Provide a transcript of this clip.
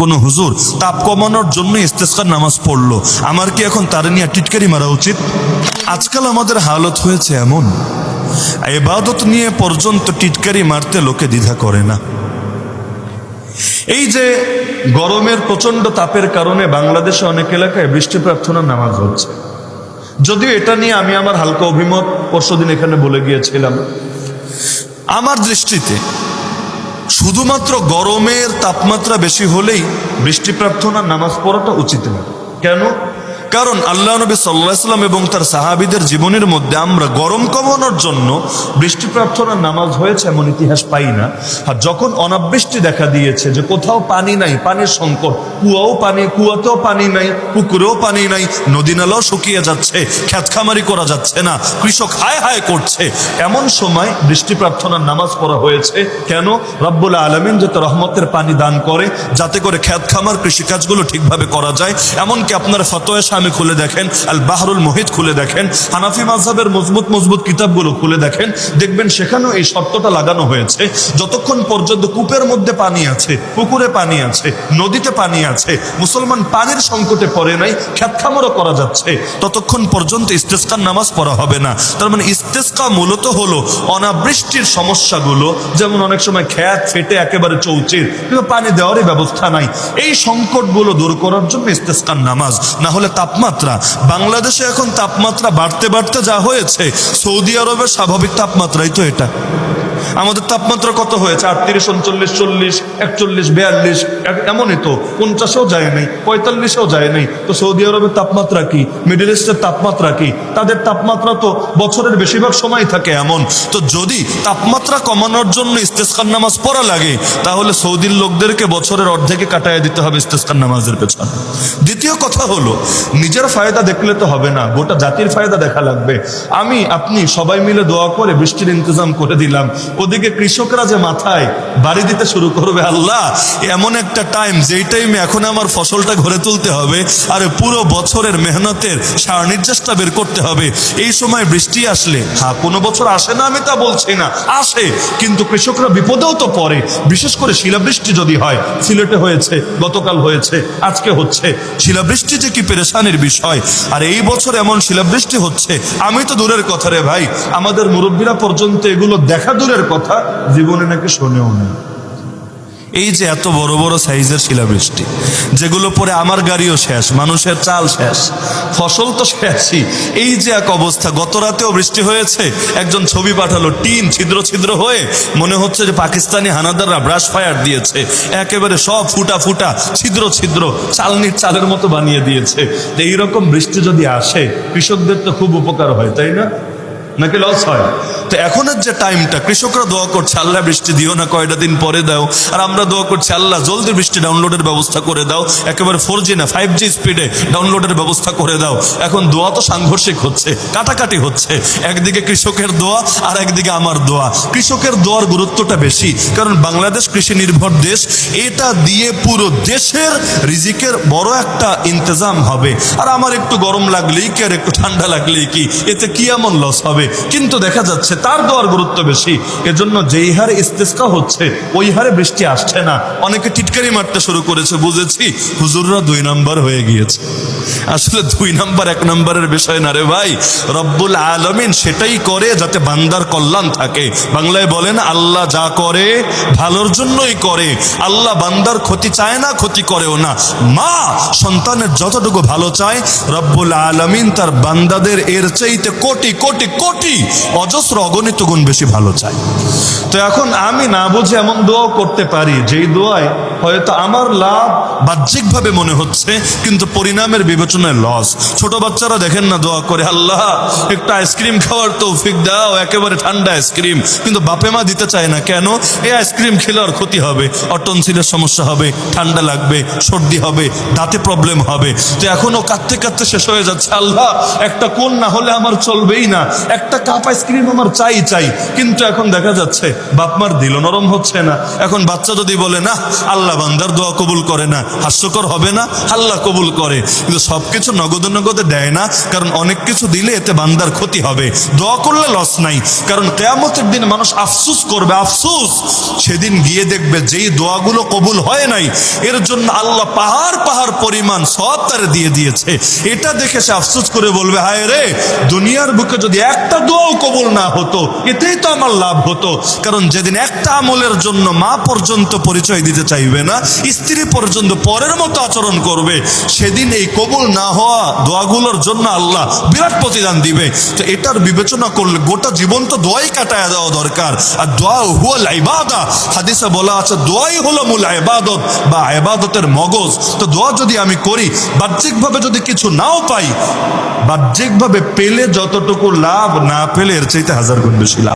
কোন হুজুর তাপ কমানোর জন্য ইস্তেস্কার নামাজ পড়ল। আমার কি এখন তার নিয়ে টিটকারি মারা উচিত? আজকাল আমাদের হালত হয়েছে এমন। এবাদত নিয়ে পর্যন্ত টিটকারি মারতে লোকে দ্বিধা করে না। এই যে গরমের প্রচণ্ড তাপের কারণে বাংলাদেশে অনেক এলাকায় বৃষ্টি প্রার্থনার নামাজ হচ্ছে। যদিও এটা নিয়ে আমি আমার হালকা অভিমত পরশুদিন এখানে বলে গিয়েছিলাম। আমার দৃষ্টিতে শুধুমাত্র গরমের তাপমাত্রা বেশি হলেই বৃষ্টি প্রার্থনা নামাজ পড়াটা উচিত নয়। কেন? কারণ আল্লাহ নবী সাল্লাহাম এবং তার সাহাবিদের জীবনের মধ্যে আমরা গরম কমানোর জন্য বৃষ্টি প্রার্থনার নামাজ হয়েছে এমন ইতিহাস পাই না। আর যখন অনাবৃষ্টি দেখা দিয়েছে যে কোথাও পানি নাই, পানির সংকট, কুয়াও পানি, কুয়াতেও পানি নাই, পুকুরেও পানি নাই, নদী নালাও শুকিয়ে যাচ্ছে, খ্যাতখামারি করা যাচ্ছে না, কৃষক হায় হায় করছে। এমন সময় বৃষ্টি প্রার্থনার নামাজ পড়া হয়েছে। কেন? রব্বুল আলমিন যাতে রহমতের পানি দান করে, যাতে করে খ্যাত খামার কৃষিকাজগুলো ঠিকভাবে করা যায়। এমনকি আপনার ফতোয়া স্বামী খুলে দেখেন আল বাহরুল মোহিত খুলে দেখেন, হানাফি মাযহাবের মজবুত মজবুত কিতাবগুলো খুলে দেখেন, দেখবেন সেখানেও এই শর্তটা লাগানো হয়েছে। যতক্ষণ পর্যন্ত কূপের মধ্যে পানি আছে, পুকুরে পানি আছে, নদীতে পানি আছে, মুসলমান পানির সংকটে পড়ে নাই খ্যাত খামারও করা যাচ্ছে, ততক্ষণ পর্যন্ত ইস্তেস্কার নামাজ পড়া হবে না। তার মানে ইস্তেস্কা মূলত হলো অনাবৃষ্টির সমস্যাগুলো, যেমন অনেক সময় খ্যাত ফেটে একেবারে চৌচির, কিন্তু পানি দেওয়ারই ব্যবস্থা নাই। এই সংকটগুলো দূর করার জন্য ইস্তেস্কার নামাজ না হলে তাপমাত্রা। বাংলাদেশে এখন তাপমাত্রা বাড়তে বাড়তে যা হয়েছে সৌদি আরবের স্বাভাবিক তাপমাত্রাই তো এটা। আমাদের তাপমাত্রা কত হয়েছে? আটত্রিশ, উনচল্লিশ, চল্লিশ, একচল্লিশ, বিয়াল্লিশ এমনই তো। পঞ্চাশেও যায় নাই, পঁয়তাল্লিশেও যায় নাই। তো সৌদি আরবের তাপমাত্রা কি? মিডল ইস্টের তাপমাত্রা কি? তাদের তাপমাত্রা তো বছরের বেশিরভাগ সময় থাকে এমন। তো যদি তাপমাত্রা কমানোর জন্য ইস্তেস্কার নামাজ পড়া লাগে, তাহলে সৌদির লোকদেরকে বছরের অর্ধেকে কাটায় দিতে হবে ইস্তেস্কার নামাজের পেছনে। দ্বিতীয় কথা হলো, নিজের ফায়দা দেখলে তো হবে না, গোটা জাতির ফায়দা দেখা লাগবে। আমি, আপনি সবাই মিলে দোয়া করে বৃষ্টির ইন্তজাম করে দিলাম। ওদিকে কৃষকরা যে মাথায় বাড়ি দিতে শুরু করবে আল্লাহ, এমন একটা টাইম যেই টাইমে এখন আমার ফসলটা ঘরে তুলতে হবে, আর পুরো বছরের মেহনতের সার নির্যাসটা বের করতে হবে। এই সময় বৃষ্টি আসলে হ্যাঁ কোনো বছর আসে না, আমি তা বলছি না, আসে, কিন্তু কৃষকরা বিপদেও তো পড়ে। বিশেষ করে শিলাবৃষ্টি যদি হয়, সিলেটে হয়েছে, গতকাল হয়েছে, আজকে হচ্ছে। শিলাবৃষ্টি যে কি পেরেশানির বিষয়, আর এই বছর এমন শিলাবৃষ্টি হচ্ছে, আমি তো দূরের কথা রে ভাই, আমাদের মুরব্বীরা পর্যন্ত এগুলো দেখা দূরের কথা জীবনে নাকি শোনেও না এই যে এত বড় বড় সাইজের শিলাবৃষ্টি, যেগুলো পরে আমার গাড়িও শেষ, মানুষের চাল শেষ, ফসল তো শেষই। এই যে এক অবস্থা, গত রাতেও বৃষ্টি হয়েছে, একজন ছবি পাঠালো, টিন ছিদ্র ছিদ্র হয়ে মনে হচ্ছে যে পাকিস্তানি হানাদাররা ব্রাশ ফায়ার দিয়েছে, একেবারে সব ফুটা ফুটা, ছিদ্র ছিদ্র, চালনির চালের মতো বানিয়ে দিয়েছে। এইরকম বৃষ্টি যদি আসে, কৃষকদের তো খুব উপকার হয়, তাই না? নাকি লস হয়? তো এখনের যে টাইমটা কৃষকরা দোয়া করছে, আল্লাহ বৃষ্টি দিও না, কয়টা দিন পরে দাও। আর আমরা দোয়া করছি, আল্লাহ জলদি বৃষ্টি ডাউনলোডের ব্যবস্থা করে দাও। একেবারে ফোর জি না ফাইভ জি স্পিডে ডাউনলোডের ব্যবস্থা করে দাও। এখন দোয়া তো সাংঘর্ষিক হচ্ছে, কাটাকাটি হচ্ছে। একদিকে কৃষকের দোয়া, আর একদিকে আমার দোয়া। কৃষকের দোয়ার গুরুত্বটা বেশি, কারণ বাংলাদেশ কৃষি নির্ভর দেশ। এটা দিয়ে পুরো দেশের রিজিকের বড় একটা ইন্তজাম হবে। আর আমার একটু গরম লাগলেই কি, আর একটু ঠান্ডা লাগলেই কি? এতে কি এমন লস হবে? কিন্তু দেখা যাচ্ছে তার দেওয়ার গুরুত্ব বেশি। এজন্য যেই হারে ইস্তেস্কা হচ্ছে, ওই হারে বৃষ্টি আসছে না। অনেকে টিটকারি মারতে শুরু করেছে, বুঝেছি। হুজুররা দুই নাম্বার হয়ে গিয়েছে। আসলে দুই নাম্বার এক নাম্বারের বিষয় না রে ভাই। রব্বুল আলমিন সেটাই করে যাতে বান্দার কল্যাণ থাকে। বাংলায় বলেন, আল্লাহ যা করে, ভালোর জন্যই করে। আল্লাহ বান্দার ক্ষতি চায় না, ক্ষতি করেও না। মা সন্তানের যতটুকু ভালো চায়, রব্বুল আলমিন তার বান্দাদের এর চাইতে কোটি কোটি কোটি অজস্র অগণিত গুণ বেশি ভালো চায় তো এখন আমি না বুঝে এমন দোয়াও করতে পারি, যেই দোয়ায় হয়তো আমার লাভ বাহ্যিকভাবে মনে হচ্ছে, কিন্তু পরিণামের বিবেচনায় লস ছোট বাচ্চারা দেখেন না দোয়া করে, আল্লাহ, একটু আইসক্রিম খাওয়ার তৌফিক দাও, একেবারে ঠান্ডা আইসক্রিম কিন্তু বাপে মা দিতে চায় না, কেন? এই আইসক্রিম খেলে আর ক্ষতি হবে, অটনসিলের সমস্যা হবে, ঠান্ডা লাগবে, সর্দি হবে, দাঁতে প্রবলেম হবে। তো এখনও কাঁদতে কাঁদতে শেষ হয়ে যাচ্ছে, আল্লাহ, একটা কোন না হলে আমার চলবেই না, একটা কাপ আইসক্রিম আমার চাই চাই। কিন্তু এখন দেখা যাচ্ছে বাপমার দিল, নরম হচ্ছে না। এখন বাচ্চা যদি বলে না আল্লাহ বান্দার দোয়া কবুল করে না, হাস্যকর হবে না, আল্লাহ কবুল করে। কিন্তু সবকিছু নগদে নগদে দেয় না, কারণ অনেক কিছু দিলে এতে বান্দার ক্ষতি হবে। দোয়া করলে লস নাই, কারণ কেয়ামতের দিন মানুষ আফসুস করবে, আফসুস, সেদিন গিয়ে দেখবে যেই দোয়াগুলো কবুল হয় নাই, এর জন্য আল্লাহ পাহাড় পাহাড় পরিমাণ সব তার দিয়ে দিয়েছে। এটা দেখে সে আফসুস করে বলবে, হায় রে, দুনিয়ার বুকে যদি একটা দোয়াও কবুল না হতো এতেই তো আমার লাভ হতো। কারণ যেদিন একটা আমলের জন্য মা পর্যন্ত পরিচয় দিতে চাইবে না, স্ত্রী পর্যন্ত পরের মতো আচরণ করবে, সেদিন এই কবুল না হওয়া দোয়াগুলোর জন্য আল্লাহ বিরাট প্রতিদান দিবে। তো এটার বিবেচনা করলে গোটা জীবন তো দোয়াই কাটায় দেওয়া দরকার। আর দোয়া হুয়াল ইবাদা। হাদিসে বলা আছে, দোয়াই হলো মূল ইবাদত বা ইবাদতের মগজ। তো দোয়া যদি আমি করি, বাহ্যিকভাবে যদি কিছু নাও পাই, বাহ্যিকভাবে পেলে যতটুকু লাভ না পেলে এর চাইতে হাজার গুণ বেশি লাভ